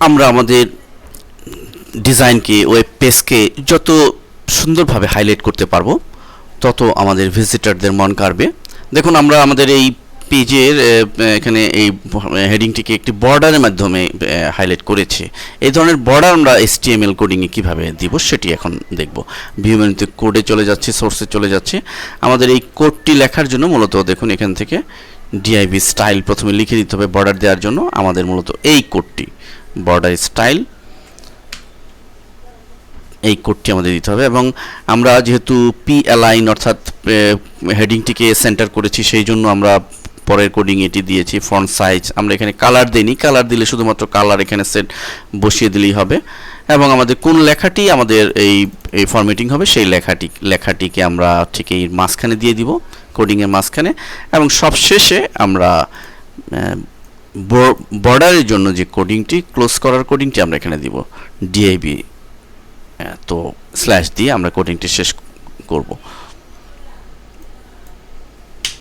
আমরা আমাদের ডিজাইনকে ওয়েব পেজকে যত সুন্দরভাবে হাইলাইট করতে পারব, তত আমাদের ভিজিটারদের মন কাড়বে। দেখুন, আমরা আমাদের এই পেজের এখানে এই হেডিংটিকে একটি বর্ডারের মাধ্যমে হাইলাইট করেছে। এই ধরনের বর্ডার আমরা এসটিএমএল কোডিংয়ে কীভাবে দিব সেটি এখন দেখব। ভিউ কোডে চলে যাচ্ছে সোর্সে চলে যাচ্ছে। আমাদের এই কোডটি লেখার জন্য মূলত দেখুন, এখান থেকে ডিআইভি স্টাইল প্রথমে লিখে দিতে হবে বর্ডার দেওয়ার জন্য আমাদের মূলত এই কোডটি বর্ডার স্টাইল, এই কোডটি আমাদের দিতে হবে এবং আমরা যেহেতু পি অ্যালাইন অর্থাৎ হেডিংটিকে সেন্টার করেছি, সেই জন্য আমরা পরের কোডিং এটি দিয়েছি ফন্ট সাইজ। আমরা এখানে কালার দিইনি, কালার দিলে শুধুমাত্র কালার এখানে সেট বসিয়ে দিলেই হবে। এবং আমাদের কোন লেখাটি আমাদের এই এই ফরম্যাটিং হবে, সেই লেখাটি, লেখাটিকে আমরা ঠিক এই মাঝখানে দিয়ে দিব, কোডিংয়ের মাঝখানে। এবং সবশেষে আমরা বর্ডারের জন্য যে কোডিংটি ক্লোজ করার কোডিংটি আমরা এখানে দিব ডিআইবি তো স্ল্যাশ দিয়ে আমরা কোডিংটি শেষ করব।